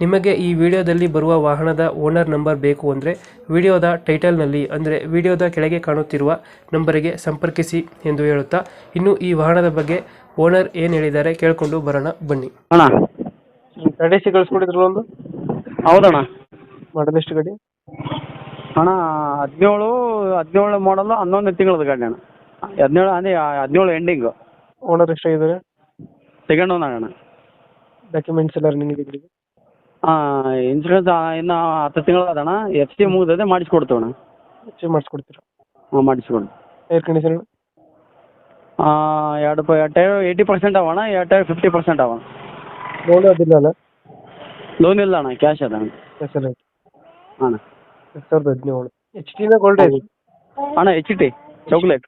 ನಿಮಗೆ ಈ ವಿಡಿಯೋದಲ್ಲಿ ಬರುವ ವಾಹನದ ಓನರ್ ನಂಬರ್ ಬೇಕು ಅಂದರೆ ವಿಡಿಯೋದ ಟೈಟಲ್ನಲ್ಲಿ ಅಂದರೆ ವಿಡಿಯೋದ ಕೆಳಗೆ ಕಾಣುತ್ತಿರುವ ನಂಬರಿಗೆ ಸಂಪರ್ಕಿಸಿ ಎಂದು ಹೇಳುತ್ತಾ ಇನ್ನು ಈ ವಾಹನದ ಬಗ್ಗೆ ಓನರ್ ಏನು ಹೇಳಿದ್ದಾರೆ ಕೇಳಿಕೊಂಡು ಬರೋಣ ಬನ್ನಿ. ಅಣ್ಣ. ಕಳಿಸ್ಕೊಟ್ಟಿದ್ರು ಒಂದು? ಹೌದಣ್ಣ. ಮಾಡಲ್ ಎಷ್ಟು ಗಾಡಿ? ಅಣ್ಣ ಹದಿನೇಳು ಹದಿನೇಳು ಮಾಡಲು ಹನ್ನೊಂದು ತಿಂಗಳದ ಗಾಡಿ ಅಣ್ಣ. ಹದಿನೇಳು ಅಂದರೆ ಹದಿನೇಳು ಎಂಡಿಂಗು ಓನರ್ ಎಷ್ಟಾಗಿದ್ದಾರೆ ಸೆಕೆಂಡ್ ಒನ್ ಅಣ್ಣ. ಡಾಕ್ಯುಮೆಂಟ್ಸ್ ಎಲ್ಲ ರನ್ನಿಂಗ್ ಇದೆ ಹಾಂ ಇನ್ಸೂರೆನ್ಸ್ ಇನ್ನು ಹತ್ತು ತಿಂಗಳು ಅದಣ್ಣ ಎಫ್ ಸಿ ಮುಗಿದದೆ ಮಾಡಿಸ್ಕೊಡ್ತೇವೆ ಅಣ್ಣ ಸಿ ಮಾಡಿಸ್ಕೊಡ್ತೀರಾ? ಹಾಂ ಮಾಡಿಸ್ಕೊಡಿ. ಏರ್ ಕಂಡೀಷನ್ ಎರಡು ಪ ಎರಡು ಟೈರ್ ಏಯ್ಟಿ ಪರ್ಸೆಂಟ್ ಅವಣ ಎರಡು ಟೈರ್ ಫಿಫ್ಟಿ ಪರ್ಸೆಂಟ್ ಅವ ಲೋನ್ ಅದಿಲ್ಲ ಅಲ್ಲ? ಲೋನ್ ಇಲ್ಲ ಅಣ್ಣ ಕ್ಯಾಶ್ ಅದ ಅಣ್ಣ. ಎರಡು ಸಾವಿರದ ಹದಿನೇಳು. ಎಚ್ ಟಿನ ಗೋಲ್ಡ್ ಇದೆ ಅಣ್ಣ ಎಚ್ ಟಿ ಚಾಕ್ಲೇಟ್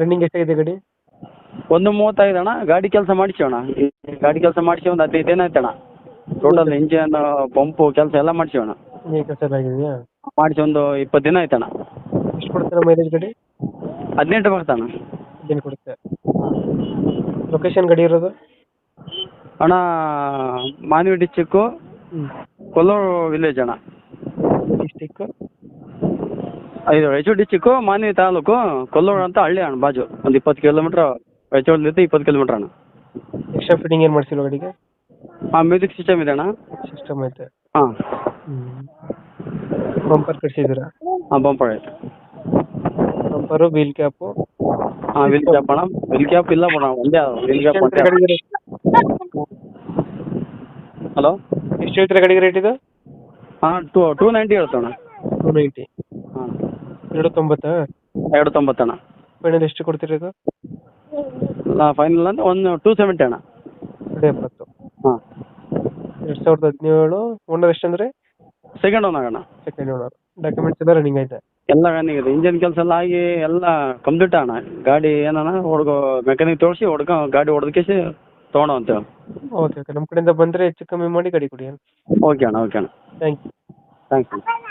ರನ್ನಿಂಗ್ ಎಷ್ಟಾಗಿದೆ ಗಾಡಿ? ಒಂದು ಮೂವತ್ತೈದು ಅಣ್ಣ ಗಾಡಿ ಕೆಲಸ ಮಾಡಿಸಿ ಅಣ್ಣ. ಈ ಗಾಡಿ ಕೆಲಸ ಮಾಡಿಸಿ ಒಂದು ಹದಿನೈದು ದಿನ ಆಯ್ತು ಅಣ್ಣ ಟೋಟಲ್ ಇಂಜಿನ್ ಪಂಪು ಕೆಲಸ ಎಲ್ಲ ಮಾಡಿಸಿ ಅಣ್ಣ. ಆಗಿದೆಯಾ ಮಾಡಿಸಿ ಒಂದು ಇಪ್ಪತ್ತು ದಿನ ಆಯ್ತಣ್ಣ. ಎಷ್ಟು ಕೊಡ್ತೀರಾ ಮೈಲೇಜ್ ಗಾಡಿ? ಹದಿನೆಂಟು ಬರ್ತಣ್ಣ ಏನು ಕೊಡುತ್ತೆ. ಲೊಕೇಶನ್ ಗಾಡಿ ಇರೋದು? ಅಣ್ಣ ಮಾನ್ವಿ ಡಿಸ್ಟಿಕ್ಕು ಕೊಲ್ಲೂರು ವಿಲೇಜ್ ಅಣ್ಣ. ಡಿಸ್ಟಿಕ್ ಇದು ರಾಯಚೂರು ಡಿಸ್ಟಿಕ್ಕು ಮಾನ್ವಿ ತಾಲೂಕು ಕೊಲ್ಲೂರು ಅಂತ ಹಳ್ಳಿ ಅಣ್ಣ ಬಾಜು. ಒಂದು ಇಪ್ಪತ್ತು ಕಿಲೋಮೀಟರ್ ರಾಯಚೂರಿಂದ ಇಪ್ಪತ್ತು ಕಿಲೋಮೀಟರ್ ಅಣ್ಣ. ಎಕ್ಸ್ಟ್ರಾ ಫಿಟ್ಟಿಂಗ್ ಏನು ಮಾಡ್ಸಿಲ್ಲ ಗಾಡಿಗೆ? ಹಾಂ ಮ್ಯೂಸಿಕ್ ಸಿಸ್ಟಮ್ ಇದೆ ಅಣ್ಣ ಸಿಸ್ಟಮ್ ಐತೆ. ಹಾಂ. ಬಂಪರ್ ಕಟ್ಸಿದ್ದೀರಾ? ಹಾಂ ಬಂಪರ್ ಐತೆ. Bumper wheel cap? ಹಾ ವೀಲ್ ಕ್ಯಾಪ್ ಅಣ್ಣ. ವೀಲ್ ಕ್ಯಾಪ್ ಇಲ್ಲ ಅಣ್ಣ ಒಂದೇ ವೀಲ್ ಕ್ಯಾಪ್ ಒಂದೇ ಹಲೋ? ಎಷ್ಟು ಹೇಳ್ತೀರಾ ಗಾಡಿಗೆ ರೇಟ್ ಇದು? ಹಾ ಟೂ ಟೂ ನೈಂಟಿ ಹೇಳ್ತಣ್ಣ ಟೂ ನೈಂಟಿ. ಹಾಂ. ಎರಡು ತೊಂಬತ್ತಾ? ಎರಡು ತೊಂಬತ್ತಣ್ಣ ಫೈನಲ್ ಎಷ್ಟು ಕೊಡ್ತೀರಿ ಇದು? ಫೈನಲ್ ಅಂದ್ರೆ ಒಂದು ಟೂ ಸೆವೆಂಟಿ ಅಣ್ಣ. ಎರಡು ಎಪ್ಪತ್ತು. ಸಾವಿರದ ಹದಿನೇಳು ಓನರ್ ಎಷ್ಟಂದ್ರೆ ಸೆಕೆಂಡ್ ಓನ್ ಆಗೋಣ. ಸೆಕೆಂಡ್ ಓನರ್ ಡಾಕ್ಯುಮೆಂಟ್ಸ್ ಎಲ್ಲ ರನ್ನಿಂಗ್ ಐತೆ. ಎಲ್ಲ ರನ್ನಿಂಗ್ ಇದೆ. ಇಂಜಿನ್ ಕೆಲಸ ಎಲ್ಲ ಆಗಿ ಎಲ್ಲ ಕಂಪ್ಲೀಟ್ ಅಣ್ಣ ಗಾಡಿ ಏನಣ್ಣ ಹುಡುಗ ಮೆಕ್ಯಾನಿಕ್ ತೋರಿಸಿ ಹೊಡ್ಕೊ ಗಾಡಿ ಹೊಡೆದಕ್ಕೆ ತೊಗೊಂಡು ಅಂತ ಓಕೆ ಓಕೆ ನಮ್ಮ ಕಡೆಯಿಂದ ಬಂದರೆ ಹೆಚ್ಚು ಕಮ್ಮಿ ಮಾಡಿ ಗಾಡಿ ಕೊಡಿ ಓಕೆ ಅಣ್ಣ ಓಕೆ ಅಣ್ಣ. ಥ್ಯಾಂಕ್ ಯು ಥ್ಯಾಂಕ್ ಅಣ್ಣ